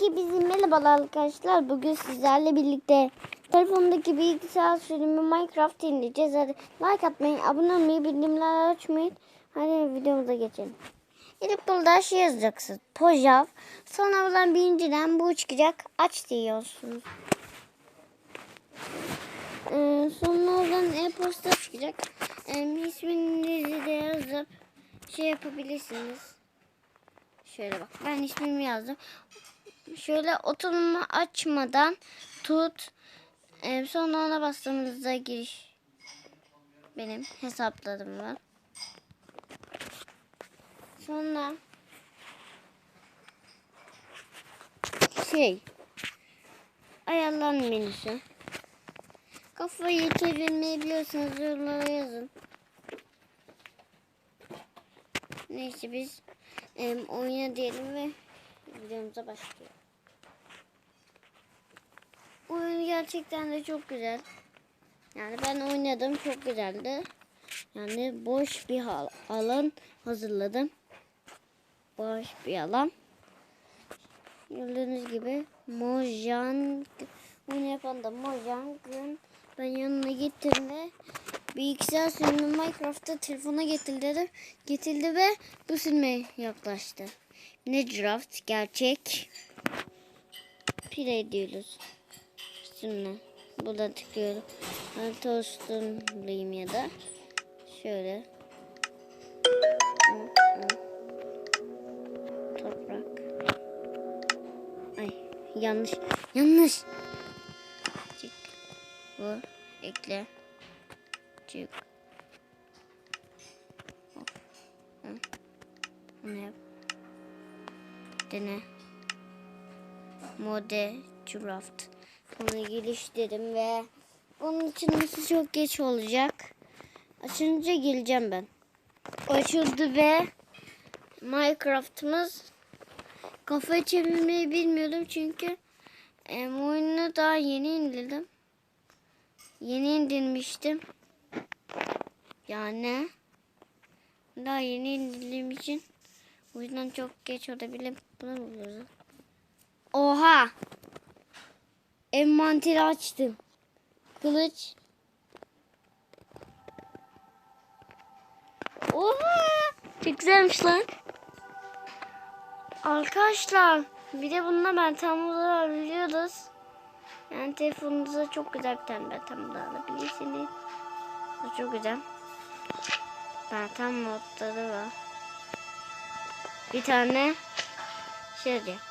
Herkese merhabalar arkadaşlar. Bugün sizlerle birlikte telefondaki bilgisayar sürümü Minecraft indireceğiz. Hadi like atmayı, abone olmayı, bildirimleri açmayın. Hadi videomuza geçelim. İlk burada şey yazacaksınız. Pojav. Sonra buradan birinciden bu çıkacak. Aç diyorsunuz. Ee, sonra oradan e-posta çıkacak. Ee, isminizi de yazıp şey yapabilirsiniz. Şöyle bak ben ismimi yazdım. Şöyle oturumu açmadan tut. Ee, sonra ona bastığımızda giriş. Benim hesapladım var. Sonra şey ayarlan menüsü. Kafayı çevirmeyi biliyorsanız yorumlara yazın. Neyse biz em, oyna diyelim ve videomuza başlayalım. Oyun gerçekten de çok güzel. Yani ben oynadım çok güzeldi. Yani boş bir alan hazırladım. Boş bir alan. Gördüğünüz gibi Mojang bunu yapan da Mojang'ın ben yanına gittim ve bilgisayar sürümü Minecraft'ta telefona getirdi, getirdi ve bu sürüme yaklaştı. Minecraft gerçek. Play diyoruz. Şimdi burada tıklıyorum. Ben toastumlayayım ya da şöyle. Toprak. Ay yanlış. Yanlış. Çık. Vur. Ekle. Çık. Hop. Bunu yap. Dene. Mode draft. Bunu geliştirdim ve onun nasıl çok geç olacak. Açınca geleceğim ben. Açıldı ve Minecraft'ımız kafayı çevirmeyi bilmiyordum çünkü em, oyunu daha yeni indirdim. Yeni indirmiştim. Yani daha yeni indirdiğim için o yüzden çok geç olabilir. Bunu buluyoruz. Oha! Envanteri açtım. Kılıç. Oha! Çok güzelmiş lan. Arkadaşlar bir de bununla ben tam alabiliyoruz. Yani telefonunuza çok güzel bir tane ben tam alabilirsiniz. Bu çok güzel. Ben tam modları var. Bir tane şey diyor.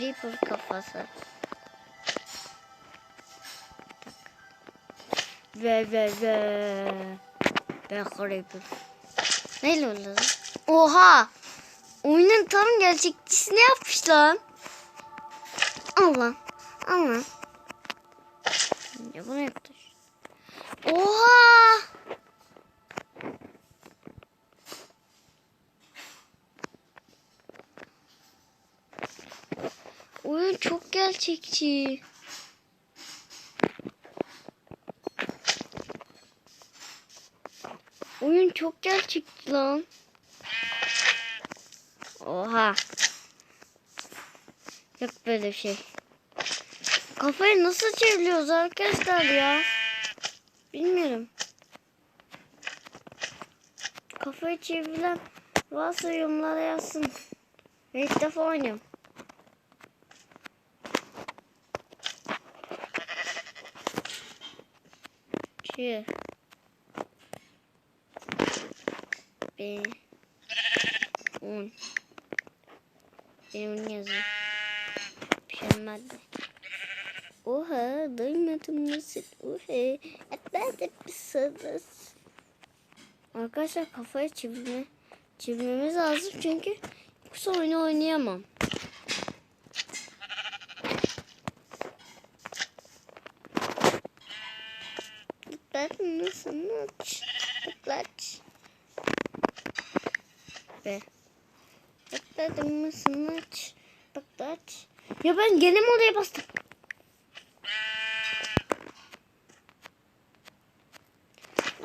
Creeper kafası. Ve ve ve. Ve Creeper. Neyle oldu? Oha! Oyunun tam gerçekçisini yapmış lan. Allah. Allah. Ya bunu yaptı. Oha! Oyun çok gerçekçi. Oyun çok gerçekçi lan. Oha. Yok böyle bir şey. Kafayı nasıl çeviriyoruz arkadaşlar ya? Bilmiyorum. Kafayı çevrilen varsa yorumlara yazsın. Ben ilk defa oynuyorum. Şu. B. Un. Benim. Pişirmez de. Oha duymadım nasıl. Oha. Etmedi misiniz? Arkadaşlar kafayı çevirme, çevirmemiz lazım çünkü yoksa oyunu oynayamam. Ben nasıl aç? Aç. Be. Tıkladım mısın aç? Bak aç. Ya ben gene mi oraya bastım?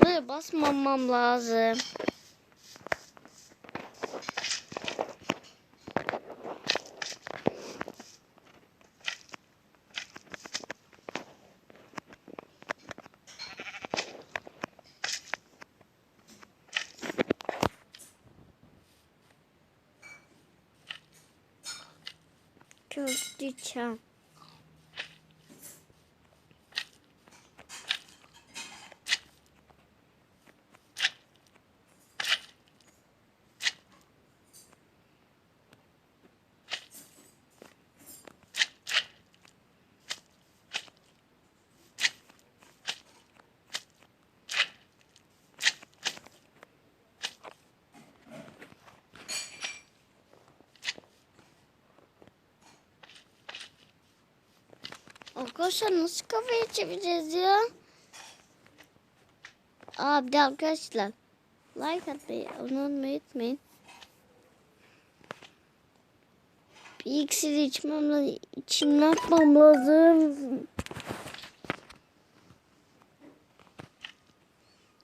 Buraya basmamam lazım. 就是机枪。Arkadaşlar nasıl kafayı çevireceğiz ya? Aa arkadaşlar like atmayı unutmayı unutmayın. Bir iksir içmem lazım. İçim ne yapmam lazım?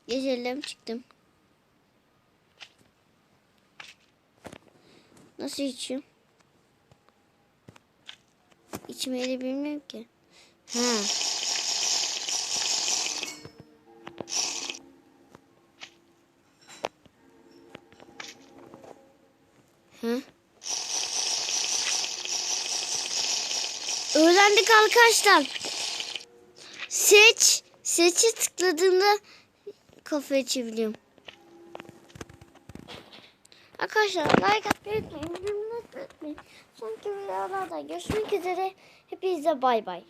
Gecelerim çıktım. Nasıl içiyorum? İçmeyi de bilmiyorum ki. Hı? Öğrendik arkadaşlar. Seç. Seçe tıkladığımda kafayı çeviriyorum. Arkadaşlar like atmayı unutmayın. Unutmayın. Sonraki videolarda görüşmek üzere. Hepinize bay bay.